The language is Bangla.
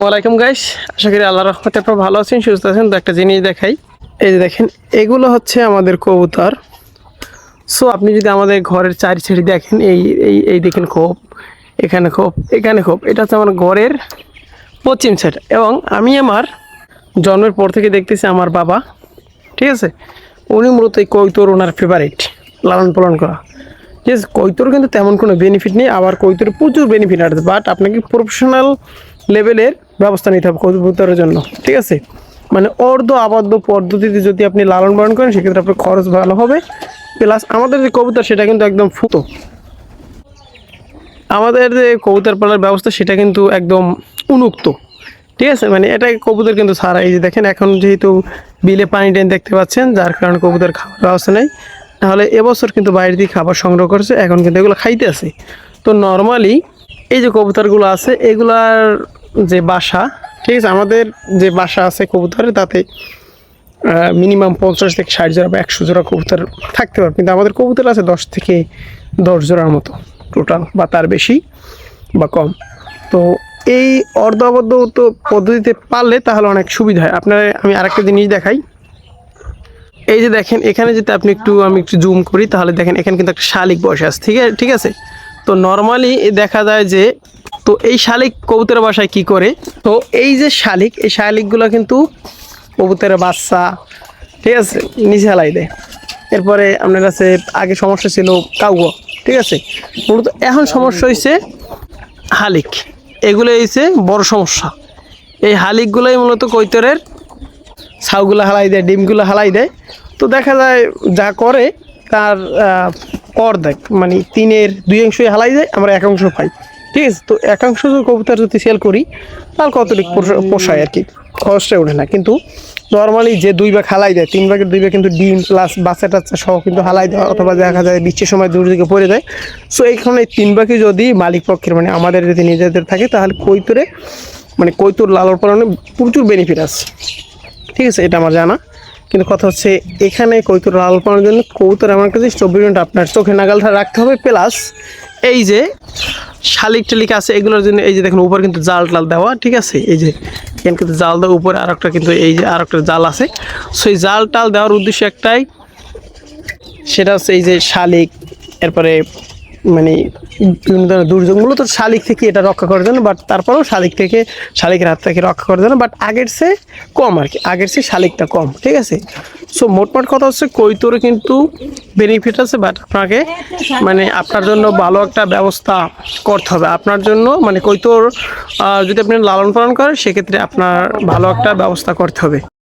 ওয়ালাইকুম গাইস, আশা করি আল্লাহ রহমতে আপনারা ভালো আছেন, সুস্থ আছেন। তো একটা জিনিস দেখাই। এই যে দেখেন, এগুলো হচ্ছে আমাদের কবুতর। সো আপনি যদি আমাদের ঘরের চারি ছেড়ি দেখেন, এই এই এই দেখেন খোপ, এখানে খোপ এখানে খোপ। এটা হচ্ছে আমার ঘরের পশ্চিম সাইড এবং আমি আমার জন্মের পর থেকে দেখতেছি আমার বাবা, ঠিক আছে? উনি মূলত এই কৈতর ওনার ফেভারিট লালন পালন করা। ঠিক আছে কৈতর কিন্তু তেমন কোনো বেনিফিট নেই, আবার কৈতরে প্রচুর বেনিফিট আছে বাট আপনাকে প্রফেশনাল লেভেলের ব্যবস্থা নিতে হবে কবুতরের জন্য, ঠিক আছে? মানে অর্ধ আবদ্ধ পদ্ধতিতে যদি আপনি লালন পালন করেন, সেক্ষেত্রে আপনার খরচ ভালো হবে। প্লাস আমাদের যে কবুতর, সেটা কিন্তু একদম ফুটো। আমাদের যে কবুতর পালার ব্যবস্থা, সেটা কিন্তু একদম উন্মুক্ত। ঠিক আছে? মানে এটা কবুতর কিন্তু সারা এই যে দেখেন, এখন যেহেতু বিলে পানি টেন দেখতে পাচ্ছেন, যার কারণে কবুতর খাওয়ার ব্যবস্থা নেই। তাহলে এবছর কিন্তু বাইরে দিয়ে খাবার সংগ্রহ করছে, এখন কিন্তু এগুলো খাইতে আছে। তো নর্মালি এই যে কবুতরগুলো আছে, এগুলার যে বাসা, ঠিক আছে, আমাদের যে বাসা আছে কবুতরের, তাতে মিনিমাম পঞ্চাশ থেকে ষাট জোড়া বা একশো জোড়া কবুতর থাকতে পারবে কিন্তু আমাদের কবুতর আছে দশ থেকে দশ জোড়ার মতো টোটাল বা তার বেশি বা কম। তো এই অর্ধ আবদ্ধ তো পদ্ধতিতে পারলে তাহলে অনেক সুবিধা হয়। আপনার আমি আরেকটা জিনিস দেখাই। এই যে দেখেন, এখানে যদি আপনি একটু, আমি একটু জুম করি, তাহলে দেখেন, এখানে কিন্তু একটা শালিক বসে আছে, ঠিক আছে? ঠিক আছে? তো নর্মালি দেখা যায় যে তো এই শালিক কবুতরের বাসায় কি করে? তো এই যে শালিক, এই শালিকগুলো কিন্তু কবুতরের বাচ্চা, ঠিক আছে? নিচে হেলাই দেয়। এরপরে আপনার কাছে আগে সমস্যা ছিল কাউয়া, ঠিক আছে? মূলত এখন সমস্যা হয়েছে হালিক। এগুলো হয়েছে বড় সমস্যা। এই হালিকগুলোই মূলত কৈতরের ছাউগুলো হালাই দেয়, ডিমগুলো হালাই দেয়। তো দেখা যায় যা করে, তার কর অর্ধেক মানে তিনের দুই অংশই হালাই যায় আমরা এক অংশ পাই। ঠিক আছে, তো একাংশ কবুতর যদি সেল করি, তাহলে কতটুকু পোষা- পোষায় আর কি? খরচটা ওঠে না। কিন্তু নর্মালি যে দুই ভাগ হালাই দেয়, তিন ভাগের দুই ভাগ কিন্তু ডিম প্লাস বাচ্চা টাচ্চা সহ কিন্তু হালাই দেয়, অথবা দেখা যায় বৃষ্টির সময় দূর দিকে পড়ে যায়। সো এইখানে তিন ভাগে যদি মালিক পক্ষের মানে আমাদের যদি নিজেদের থাকে, তাহলে কৈতরে মানে কৈতর লালন পালনে প্রচুর বেনিফিট আছে। ঠিক আছে, এটা আমার জানা। কিন্তু কথা হচ্ছে, এখানে কৌতুর লাল পাওয়ার জন্য কৌতুর এমন একটা জিনিস, চব্বিশ ঘণ্টা আপনার চোখে নাগালটা রাখতে হবে প্লাস এই যে শালিক টালিক আছে, এগুলোর জন্য এই যে দেখুন উপর কিন্তু জাল টাল দেওয়া, ঠিক আছে? এই যে এখানে কিন্তু জাল দেওয়া, উপরে আর একটা কিন্তু এই যে আর একটা জাল আছে। সেই জাল টাল দেওয়ার উদ্দেশ্য একটাই, সেটা হচ্ছে এই যে শালিক, এরপরে মানে বিভিন্ন ধরনের দুর্যোগ, মূলত শালিক থেকে এটা রক্ষা করার জন্য বাট তারপরেও শালিক থেকে, শালিকের হাত থেকে রক্ষা করার জন্য বাট আগের চেয়ে কম আর কি, আগের সে শালিকটা কম, ঠিক আছে? সো মোটমাট কথা হচ্ছে কৈতরে কিন্তু বেনিফিট আছে বাট আপনাকে মানে আপনার জন্য ভালো একটা ব্যবস্থা করতে হবে। আপনার জন্য মানে কৈতর যদি আপনি লালন পালন করেন, সেক্ষেত্রে আপনার ভালো একটা ব্যবস্থা করতে হবে।